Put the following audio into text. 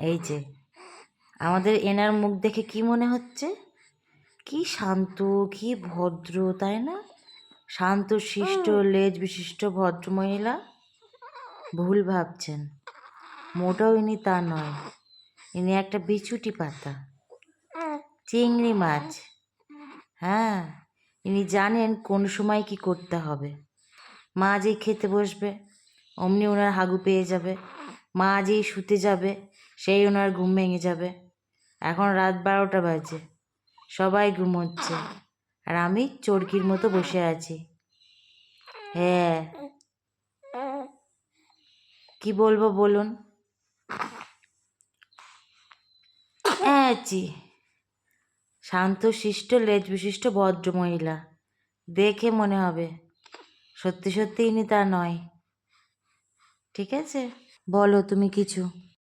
এই যে আমাদের এনার মুখ দেখে কি মনে হচ্ছে? কি শান্ত কি ভদ্র তাই না? শান্ত শিষ্ট লেজ বিশিষ্ট ভদ্র মহিলা? ভুল ভাবছেন। মোটাও ইনি তা নয়। ইনি একটা বিছুটি পাতা। চিংড়ি মাছ। হ্যাঁ ইনি জানেন কোন সময় কি করতে হবে। মা যেই খেতে বসবে। অমনি ওনার হাগু পেয়ে যাবে। মা যেই শুতে যাবে, সেই ওনার ঘুম ভেঙে যাবে। এখন রাত বারোটা বাজে, সবাই ঘুমোচ্ছে আর আমি চরকির মতো বসে আছি। হ্যাঁ। কি বলব বলুন? হ্যাঁ জি শান্ত, শিষ্ট লেজ বিশিষ্ট ভদ্র মহিলা। দেখে মনে হবে। সত্যি সত্যি ইনি তা নয়। ঠিক আছে? বলো তুমি কিছু।